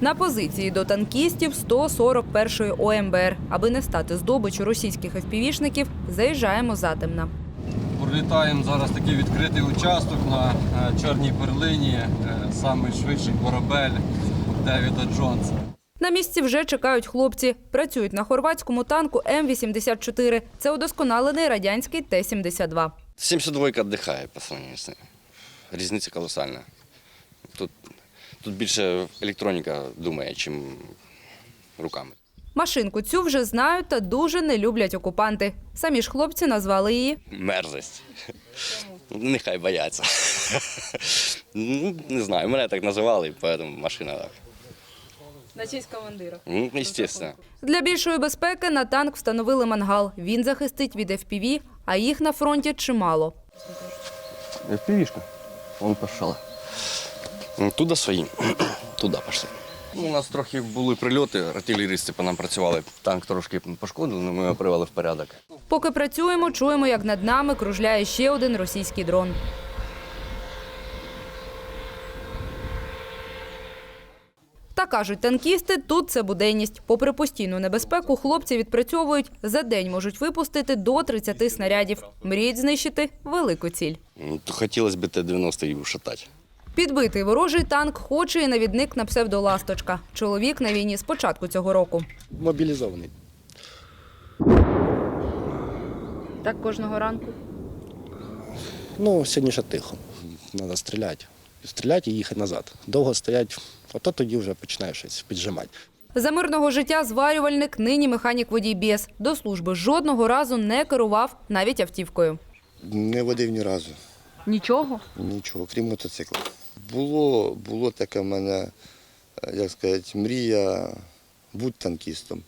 На позиції до танкістів 141-ї ОМБР. Аби не стати здобичу російських FPV-шників, заїжджаємо затемна. Пролітаємо зараз такий відкритий участок на е, чорній перлині, е, самий швидший корабель Девіда Джонса. На місці вже чекають хлопці. Працюють на хорватському танку М-84. Це удосконалений радянський Т-72. 72 віддихає по сравнению з ним. Різниця колосальна. Тут, тут більше електроніка думає, чим руками. Машинку цю вже знають та дуже не люблять окупанти. Самі ж хлопці назвали її Мерзость. Нехай бояться. ну, не знаю, мене так називали, тому машина так. на честь командира. Ну, звісно. Для більшої безпеки на танк встановили мангал. Він захистить від FPV, а їх на фронті чимало. Півішка. Вон пішла. Ну, Туди свої. Туди пішли. Ну, у нас трохи були прильоти, артилерісти по нам працювали. Танк трошки пошкодили, але ми його привели в порядок. Поки працюємо, чуємо, як над нами кружляє ще один російський дрон. Та кажуть танкісти, тут це буденність. Попри постійну небезпеку, хлопці відпрацьовують за день можуть випустити до 30 снарядів. Мріють знищити велику ціль. Ну, хотілося б Т-90 і ушатати. Підбитий ворожий танк хоче і навідник на псевдоласточка. Чоловік на війні з початку цього року. мобілізований. Так кожного ранку. Ну, сьогодні ще тихо. Треба стріляти. Стріляти і їхати назад. Довго стоять, ото тоді вже починає щось піджимати. За мирного життя зварювальник, нині механік водій БІС. До служби жодного разу не керував навіть автівкою. Не водив ні разу. Нічого. Нічого, крім мотоцикла. Було, було таке в мене, е, як сказати, мрія бути танкістом.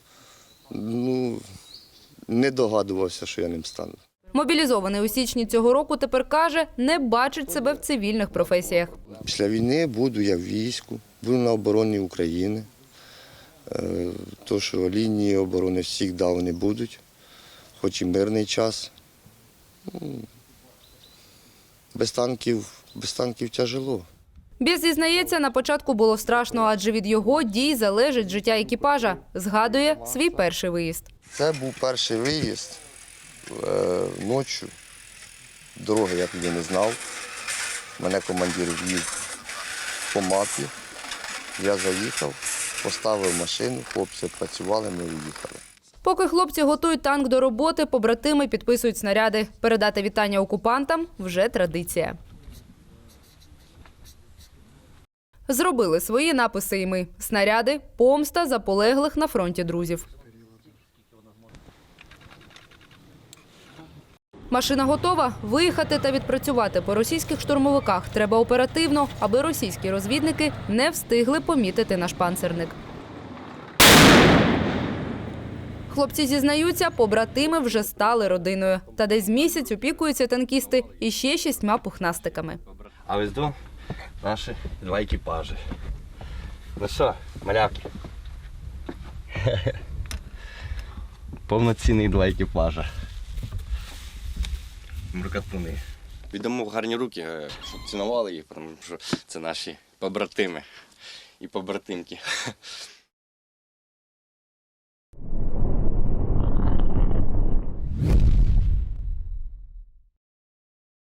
Ну, не догадувався, що я ним стану. Мобілізований у січні цього року тепер каже, не бачить себе в цивільних професіях. Після війни буду я в війську, буду на обороні України. Е, То, що лінії оборони завжди вони будуть, хоч і мирний час. Ну, Без танків, без танків тяжело. Біз зізнається, на початку було страшно, адже від його дій залежить життя екіпажа. Згадує свій перший виїзд. Це був перший виїзд е, ночі. Дороги я тоді не знав. Мене командир вів по мапі. Я заїхав, поставив машину, хлопці працювали, ми уїхали. Поки хлопці готують танк до роботи, побратими підписують снаряди. Передати вітання окупантам вже традиція. Зробили свої написи і ми. Снаряди помста за полеглих на фронті друзів. Машина готова. Виїхати та відпрацювати по російських штурмовиках треба оперативно, аби російські розвідники не встигли помітити наш панцерник. Хлопці зізнаються, побратими вже стали родиною. Та десь місяць опікуються танкісти і ще шістьма пухнастиками. А ось до наші два екіпажі. Ну що, малявки? Повноцінний два екіпажа. Мрукатуни. Віддамо в гарні руки, е, щоб цінували їх, тому що це наші побратими і побратимки.